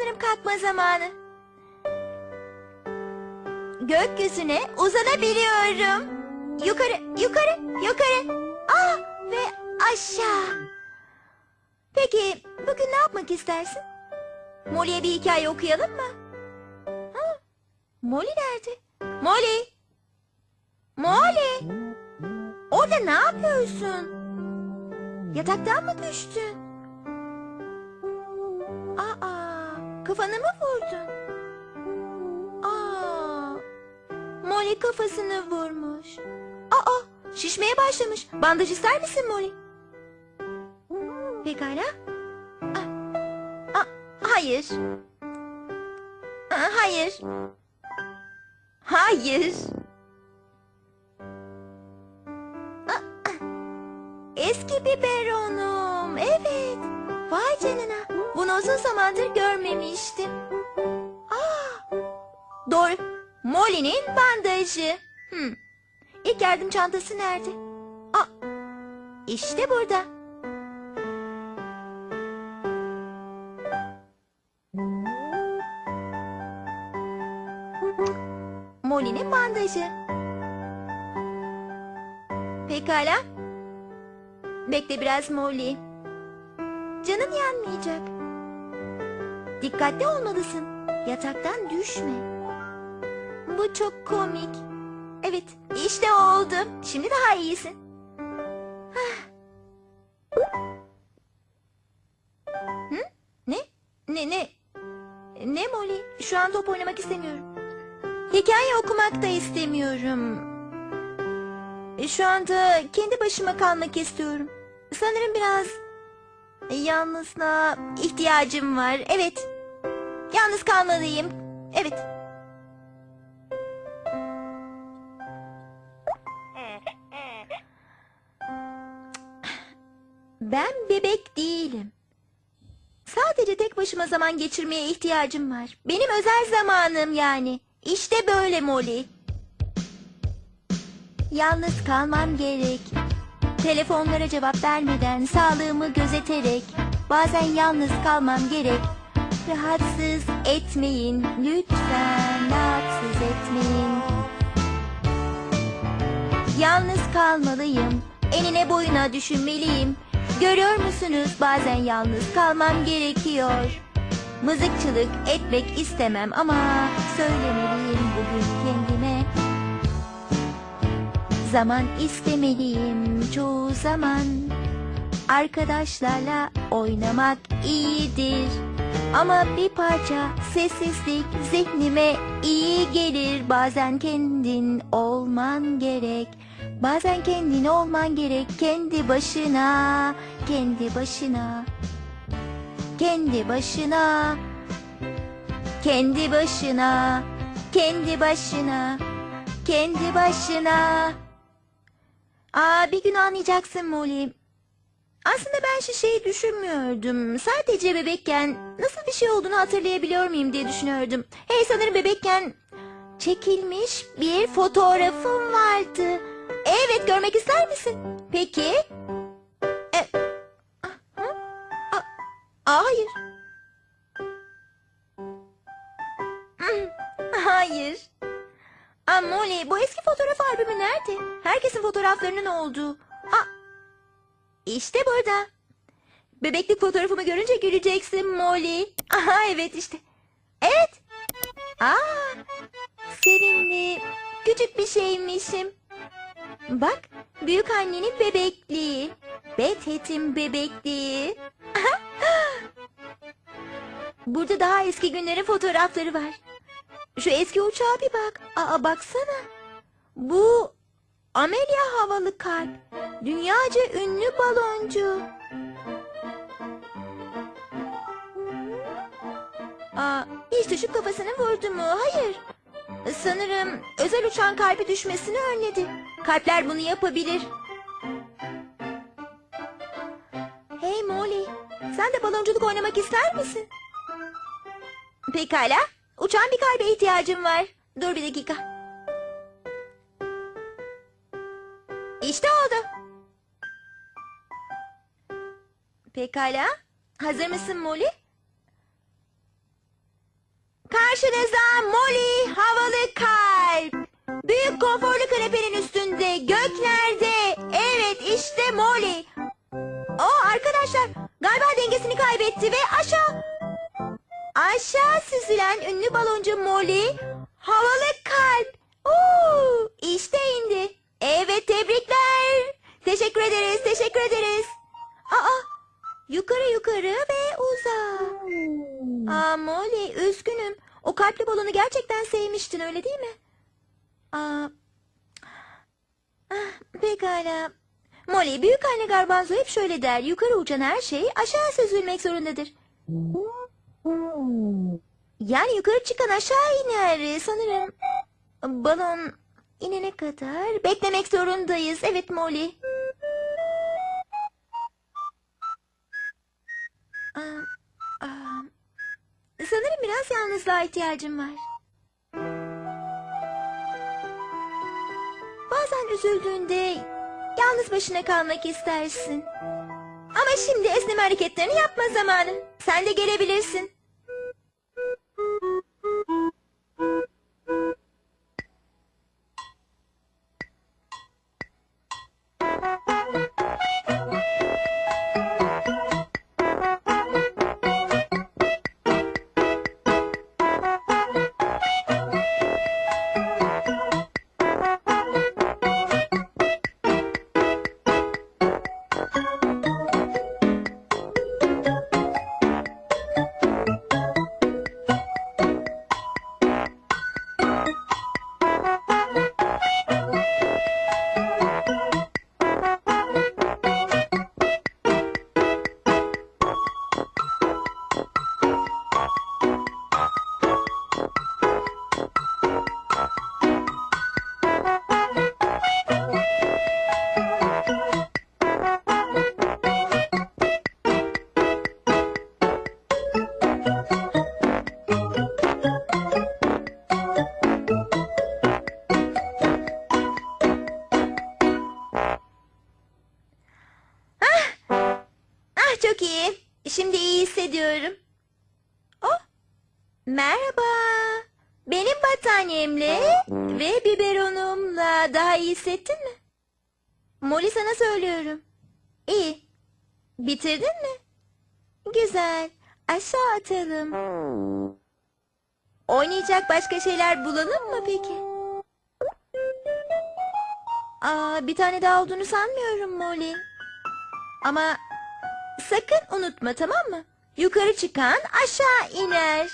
Sanırım kalkma zamanı. Gökyüzüne uzanabiliyorum. Yukarı, yukarı, yukarı. Ah ve aşağı. Peki bugün ne yapmak istersin? Molly'e bir hikaye okuyalım mı? Ha, Molly nerede? Molly! Molly! Orada ne yapıyorsun? Yataktan mı düştün? Aa, kafanı mı vurdun? Aa, Molly kafasını vurmuş. Aa, şişmeye başlamış. Bandaj ister misin Molly? Pekala. Aa, aa, hayır. Aa, hayır. Hayır. Aa, Eski biberonum. Evet. Vay canına. Bunu uzun zamandır görmemiştim. Aa, doğru. Molly'nin bandajı. Hmm. İlk yardım çantası nerede? Aa, işte burada. Molly'nin bandajı. Pekala. Bekle biraz Molly. Canın yanmayacak. Dikkatli olmalısın. Yataktan düşme. Bu çok komik. Evet, işte oldu. Şimdi daha iyisin. Hah. Hı? Ne? Ne ne? Ne Molly? Şu an top oynamak istemiyorum. Hikaye okumak da istemiyorum. Şu anda kendi başıma kalmak istiyorum. Sanırım biraz yalnızlığa ihtiyacım var. Evet. Yalnız kalmalıyım. Evet. Ben bebek değilim. Sadece tek başıma zaman geçirmeye ihtiyacım var. Benim özel zamanım yani. İşte böyle Molly. Yalnız kalmam gerek. Telefonlara cevap vermeden sağlığımı gözeterek bazen yalnız kalmam gerek. Rahatsız etmeyin lütfen rahatsız etmeyin. Yalnız kalmalıyım. Enine boyuna düşünmeliyim. Görüyor musunuz bazen yalnız kalmam gerekiyor. Mızıkçılık etmek istemem ama söylemeliyim bugün kendime. Zaman istemeliyim çoğu zaman. Arkadaşlarla oynamak iyidir. Ama bir parça sessizlik zihnime iyi gelir. Bazen kendin olman gerek. Bazen kendin olman gerek kendi başına, kendi başına. Kendi başına. Kendi başına. Kendi başına. Kendi başına. Aa bir gün anlayacaksın Molly. Aslında ben şu şeyi düşünmüyordum. Sadece bebekken nasıl bir şey olduğunu hatırlayabiliyor muyum diye düşünüyordum. Hey sanırım bebekken çekilmiş bir fotoğrafım vardı. Evet görmek ister misin? Peki. E, hı? Aa, aa, hayır. Hayır. Aa, Molly bu eski fotoğraf albümü nerede? Herkesin fotoğraflarının olduğu. İşte burada. Bebeklik fotoğrafımı görünce güleceksin Molly. Aha evet işte. Evet. Aa, sevimli. Küçük bir şeymişim. Bak büyük annenin bebekliği. Bethet'in bebekliği. Burada daha eski günlerin fotoğrafları var. Şu eski uçağa bir bak. Aa baksana. Bu Amelia havalı kalp. Dünyaca ünlü baloncu. Aa, hiç düşüp kafasını vurdu mu? Hayır. Sanırım özel uçağın kalbi düşmesini önledi. Kalpler bunu yapabilir. Hey Molly, sen de balonculuk oynamak ister misin? Pekala. Uçan bir kalbe ihtiyacım var. Dur bir dakika. İşte oldu. Pekala. Hazır mısın Molly? Karşınızda Molly havalı kalp. Büyük konforlu kanepenin üstünde, göklerde. Evet işte Molly. O arkadaşlar galiba dengesini kaybetti ve aşağı aşağı süzülen ünlü baloncu Molly havalı kalp. Oo, işte indi. Evet tebrikler. Teşekkür ederiz, teşekkür ederiz. Aa, yukarı yukarı ve uza. Aa Molly üzgünüm. O kalpli balonu gerçekten sevmiştin öyle değil mi? Aa, ah, pekala. Molly büyük anne Garbanzo hep şöyle der. Yukarı uçan her şey aşağı süzülmek zorundadır. Yani yukarı çıkan aşağı iner sanırım. Balon inene kadar beklemek zorundayız. Evet Molly. Aa, sanırım biraz yalnızlığa ihtiyacım var. Bazen üzüldüğünde yalnız başına kalmak istersin. Ama şimdi esneme hareketlerini yapma zamanı. Sen de gelebilirsin. Merhaba. Benim battaniyemle ve biberonumla daha iyi hissettin mi? Molly sana söylüyorum. İyi. Bitirdin mi? Güzel. Aşağı atalım. Oynayacak başka şeyler bulalım mı peki? Aa, bir tane daha olduğunu sanmıyorum Molly. Ama sakın unutma tamam mı? Yukarı çıkan aşağı iner.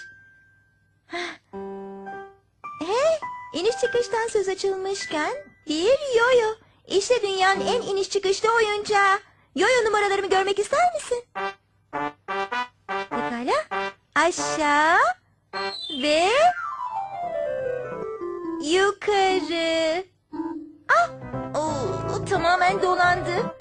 Hey, iniş çıkıştan söz açılmışken bir yoyo. İşte dünyanın en iniş çıkışlı oyuncağı. Yoyo numaralarımı görmek ister misin? Pekala. Aşağı ve yukarı. Ah, oo, tamamen dolandı.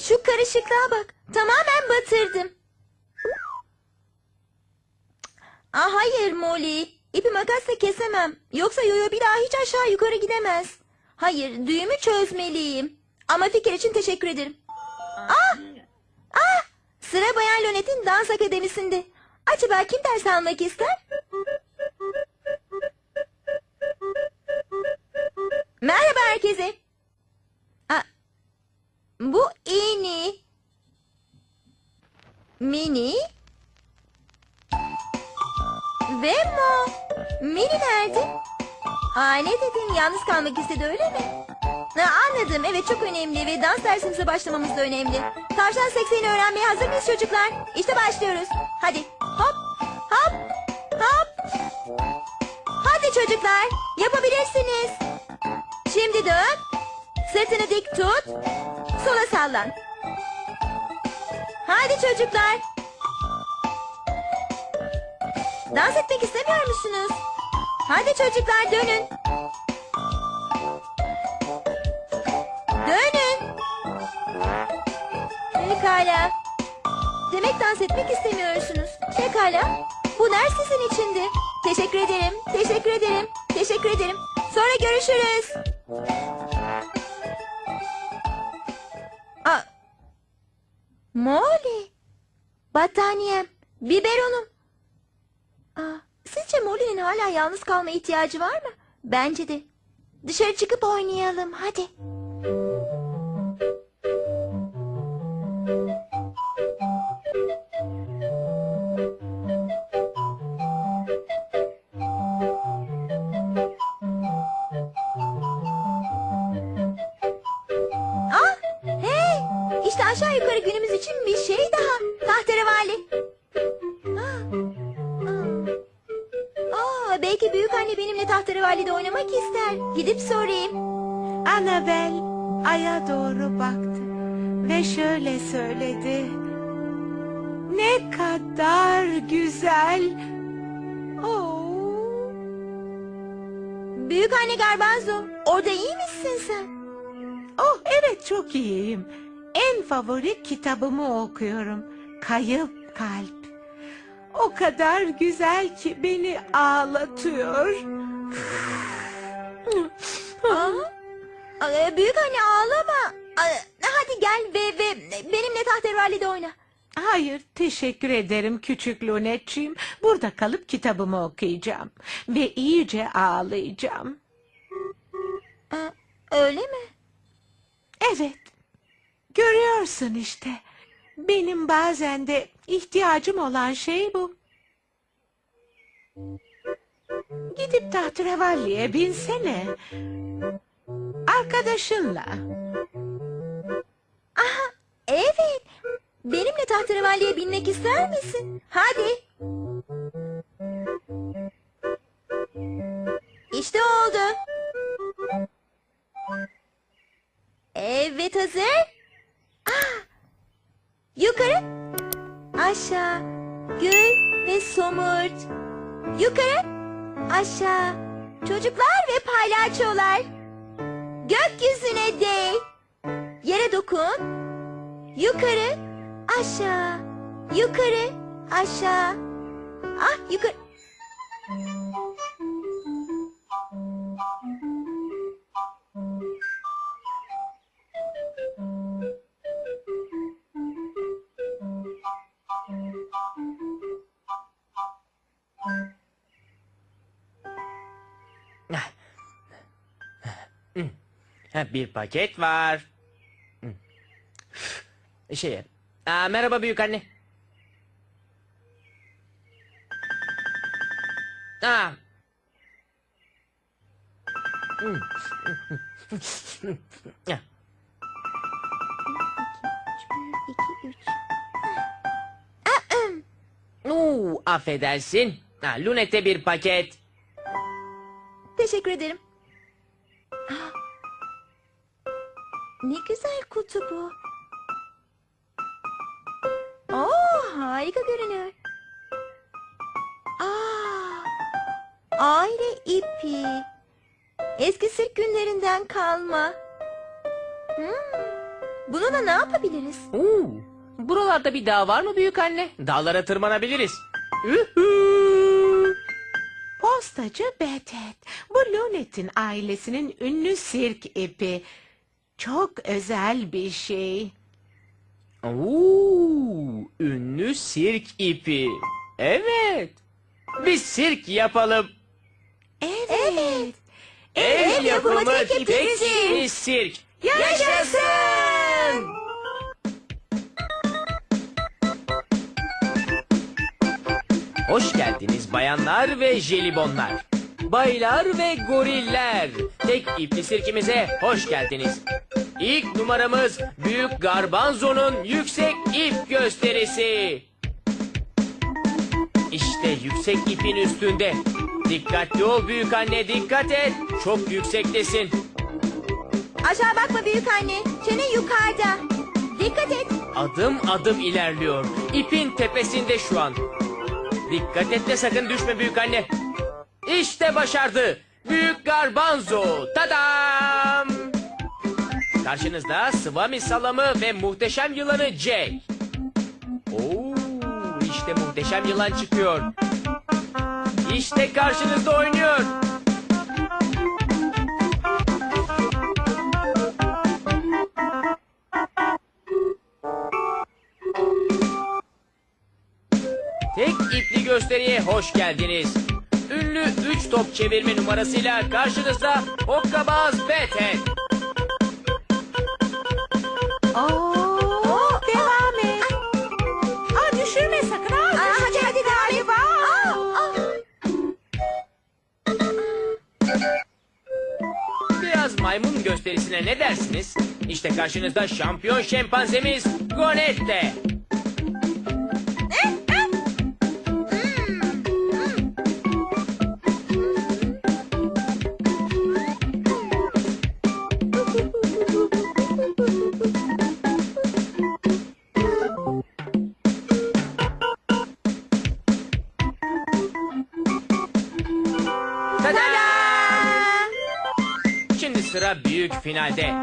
Şu karışıklığa bak. Tamamen batırdım. Aa, hayır Molly. İpi makasla kesemem. Yoksa yoyo bir daha hiç aşağı yukarı gidemez. Hayır düğümü çözmeliyim. Ama fikir için teşekkür ederim. Ah! Ah! Sıra Bayan Lonet'in dans akademisinde. Acaba kim ders almak ister? Merhaba herkese. Bu Ini. Mini. Ve Mo. Mini nerede? Aa, ne dedin? Yalnız kalmak istedi öyle mi? Ha, anladım. Evet çok önemli ve dans dersimize başlamamız da önemli. Tavşan sekseni öğrenmeye hazır mıyız çocuklar? İşte başlıyoruz. Hadi hop hop hop. Hadi çocuklar yapabilirsiniz. Şimdi dön. Sırtını dik tut. Sola sallan. Hadi çocuklar. Dans etmek istemiyor musunuz? Hadi çocuklar dönün. Dönün. Pekala. Demek dans etmek istemiyorsunuz. Pekala. Bu ders sizin içindi. Teşekkür ederim. Teşekkür ederim. Teşekkür ederim. Sonra görüşürüz. Molly. Battaniyem. Biberonum. Aa, sizce Molly'nin hala yalnız kalma ihtiyacı var mı? Bence de. Dışarı çıkıp oynayalım hadi. Büyük anne Garbanzo, orada iyi misin sen? Oh evet çok iyiyim. En favori kitabımı okuyorum. Kayıp Kalp. O kadar güzel ki beni ağlatıyor. Aa, Aa, büyük anne ağlama. Aa, Hadi gel ve, ve benimle tahterevallide oyna. Hayır, teşekkür ederim küçük Lunetçiğim. Burada kalıp kitabımı okuyacağım. Ve iyice ağlayacağım. Aa, öyle mi? Evet, görüyorsun işte. Benim bazen de ihtiyacım olan şey bu. Gidip tahterevalliye binsene. Arkadaşınla. Aha, evet. Benimle tahterevalliye binmek ister misin? Hadi. İşte oldu. Evet hazır. Ah, yukarı. Aşağı. Gül ve somurt. Yukarı. Aşağı. Çocuklar ve palyaçolar. Gökyüzüne değ. Yere dokun. Yukarı, aşağı, yukarı, aşağı. Ah, yukarı. Bir paket var. Hı. Aa, merhaba büyük anne. Aa. Ya, uu, affedersin. Ha, Lunet'te bir paket. Teşekkür ederim. Ah, Ne güzel kutu bu. Harika görünüyor. Aa, aile ipi. Eski sirk günlerinden kalma. Hmm, bununla ne yapabiliriz? Uu, buralarda bir dağ var mı büyük anne? Dağlara tırmanabiliriz. Ühü! Postacı Betet. Bu Lunet'in ailesinin ünlü sirk ipi. Çok özel bir şey. Oo, ünlü sirk ipi. Evet. Bir sirk yapalım. Evet. Evet. Ev, yapımı bir sirk. Yaşasın! Hoş geldiniz bayanlar ve jelibonlar. Baylar ve goriller. Tek ipli sirkimize hoş geldiniz. İlk numaramız Büyük Garbanzo'nun yüksek ip gösterisi. İşte yüksek ipin üstünde. Dikkatli ol büyük anne dikkat et. Çok yüksektesin. Aşağı bakma büyük anne. Çene yukarıda. Dikkat et. Adım adım ilerliyor. İpin tepesinde şu an. Dikkat et de sakın düşme büyük anne. İşte başardı. Büyük garbanzo. Tadam! Karşınızda Swami salamı ve muhteşem yılanı Jack. Oo, işte muhteşem yılan çıkıyor. İşte karşınızda oynuyor. Tek ipli gösteriye hoş geldiniz. Ünlü 3 top çevirme numarasıyla karşınızda Hokkabaz Betet. Oo, devam et. Aa, düşürme sakın. Aa, Aa, hadi. Aa, aa. Biraz maymun gösterisine ne dersiniz? İşte karşınızda şampiyon şempanzemiz Gonette. Finalde.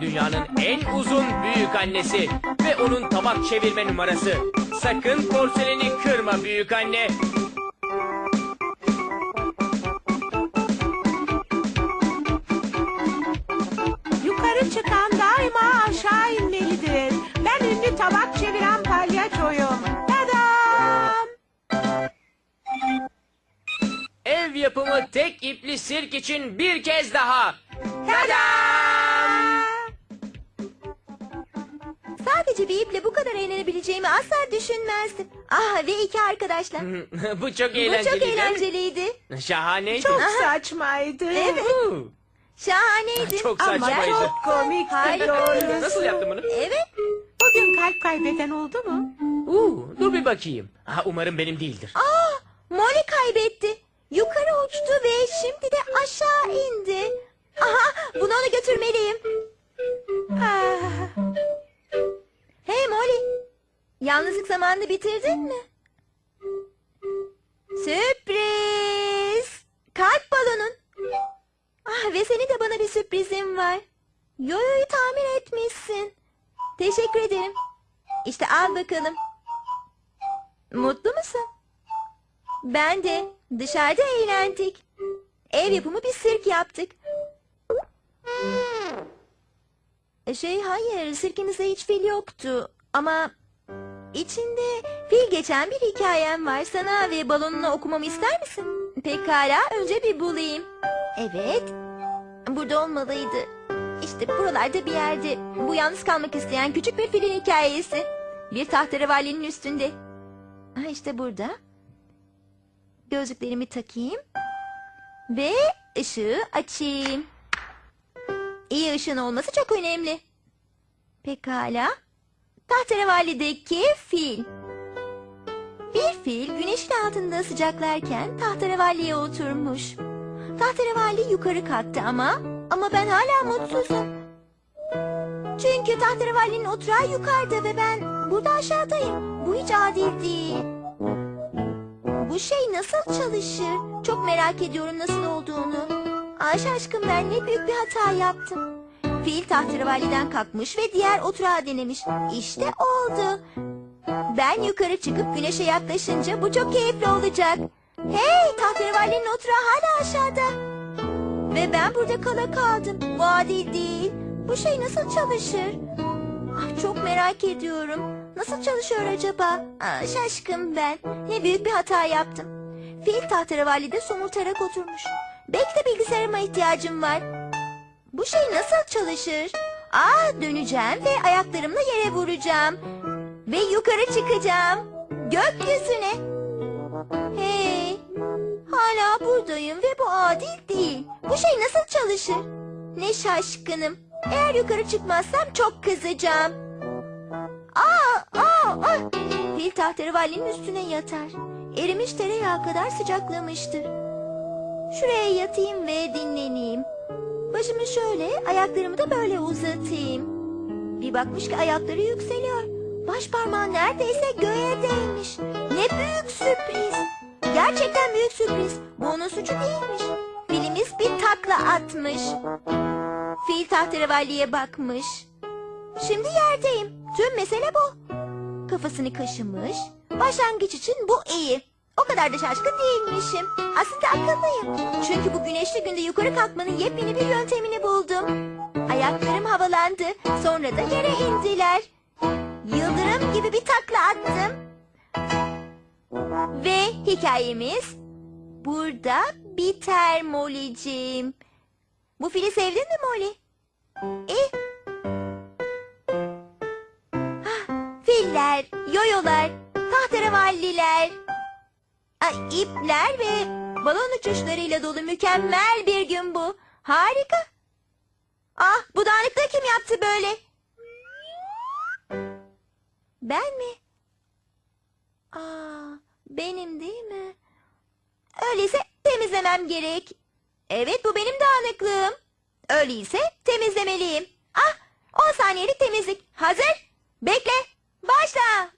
Dünyanın en uzun büyük annesi ve onun tabak çevirme numarası. Sakın porseleni kırma büyük anne. Yukarı çıkan daima aşağı inmelidir. Ben ünlü tabak çeviren palyaçoyum. Tadam! Ev yapımı tek ipli sirk için bir kez daha. Tadam! Sadece bir iple bu kadar eğlenebileceğimi asla düşünmezdim. Ah ve iki arkadaşlar. Bu çok Bu eğlenceli çok eğlenceliydi. Şahaneydi. Çok saçmaydı. Evet. Şahaneydi. Çok Ama saçmaydı. çok komikti doğrusu. Nasıl yaptın bunu? Evet. Bugün kalp kaybeden oldu mu? Uu, dur bir bakayım. Ha, umarım benim değildir. Aa, Molly kaybetti. Yukarı uçtu ve şimdi de aşağı indi. Aha, bunu ona götürmeliyim. Ah, Hey Molly, yalnızlık zamanını bitirdin mi? Sürpriz! Kalp balonun. Ah ve senin de bana bir sürprizim var. Yoyo'yu tamir etmişsin. Teşekkür ederim. İşte al bakalım. Mutlu musun? Ben de. Dışarıda eğlendik. Ev yapımı bir sirk yaptık. Şey hayır sirkimizde hiç fil yoktu ama içinde fil geçen bir hikayem var sana ve balonunu okumamı ister misin? Pekala önce bir bulayım. Evet burada olmalıydı. İşte buralarda bir yerde bu yalnız kalmak isteyen küçük bir filin hikayesi. Bir tahterevalinin üstünde. Ha işte burada. Gözlüklerimi takayım ve ışığı açayım. İyi ışığın olması çok önemli. Pekala. Tahterevalideki fil. Bir fil güneşin altında sıcaklarken tahterevalliye oturmuş. Tahterevalli yukarı kalktı ama ama ben hala mutsuzum. Çünkü tahterevallinin oturağı yukarıda ve ben burada aşağıdayım. Bu hiç adil değil. Bu şey nasıl çalışır? Çok merak ediyorum nasıl olduğunu. Ayşe aşkım ben ne büyük bir hata yaptım. Fil tahterevaliden kalkmış ve diğer oturağı denemiş. İşte oldu. Ben yukarı çıkıp güneşe yaklaşınca bu çok keyifli olacak. Hey tahterevalinin oturağı hala aşağıda. Ve ben burada kala kaldım. Bu adil değil. Bu şey nasıl çalışır? Ah, çok merak ediyorum. Nasıl çalışıyor acaba? Aa, şaşkın ben. Ne büyük bir hata yaptım. Fil tahterevalide somurtarak oturmuş. Belki de bilgisayarıma ihtiyacım var. Bu şey nasıl çalışır? Aa döneceğim ve ayaklarımla yere vuracağım. Ve yukarı çıkacağım. Gökyüzüne. Hey. Hala buradayım ve bu adil değil. Bu şey nasıl çalışır? Ne şaşkınım. Eğer yukarı çıkmazsam çok kızacağım. Aa, aa, aa. Fil tahterevalinin üstüne yatar. Erimiş tereyağı kadar sıcaklamıştır. Şuraya yatayım ve dinleneyim. Başımı şöyle, ayaklarımı da böyle uzatayım. Bir bakmış ki ayakları yükseliyor. Baş parmağı neredeyse göğe değmiş. Ne büyük sürpriz. Gerçekten büyük sürpriz. Bu onun suçu değilmiş. Filimiz bir takla atmış. Fil tahterevalliye bakmış. Şimdi yerdeyim. Tüm mesele bu. Kafasını kaşımış. Başlangıç için bu iyi. O kadar da şaşkın değilmişim. Aslında akıllıyım. Çünkü bu güneşli günde yukarı kalkmanın yepyeni bir yöntemini buldum. Ayaklarım havalandı. Sonra da yere indiler. Yıldırım gibi bir takla attım. Ve hikayemiz burada biter Molly'ciğim. Bu fili sevdin mi Molly? İyi. Hah, Filler, yoyolar, tahterevalliler, ipler ve balon uçuşlarıyla dolu mükemmel bir gün bu. Harika. Ah bu dağınıklığı kim yaptı böyle? Ben mi? Aa, benim değil mi? Öyleyse temizlemem gerek. Evet bu benim dağınıklığım. Öyleyse temizlemeliyim. Ah 10 saniyelik temizlik. Hazır. Bekle. Başla.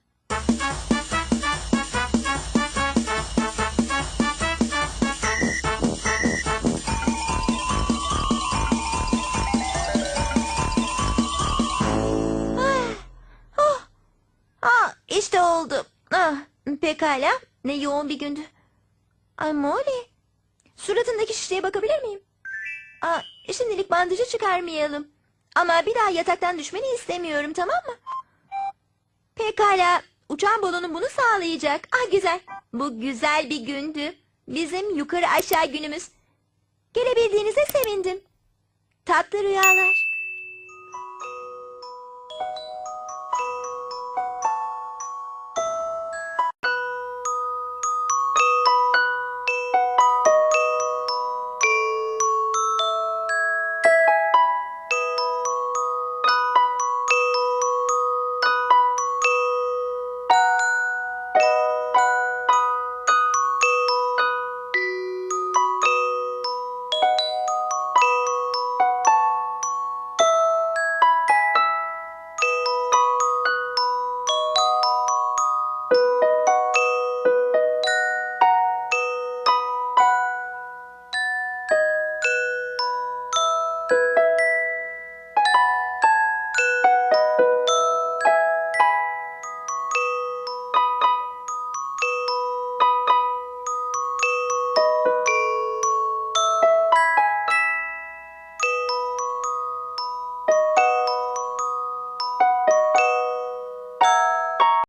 İşte oldu. Ah, pekala. Ne yoğun bir gündü. Ay Molly. Suratındaki şişeye bakabilir miyim? Aa, şimdilik bandajı çıkarmayalım. Ama bir daha yataktan düşmeni istemiyorum tamam mı? Pekala. Uçan balonun bunu sağlayacak. Ah güzel. Bu güzel bir gündü. Bizim yukarı aşağı günümüz. Gelebildiğinize sevindim. Tatlı rüyalar.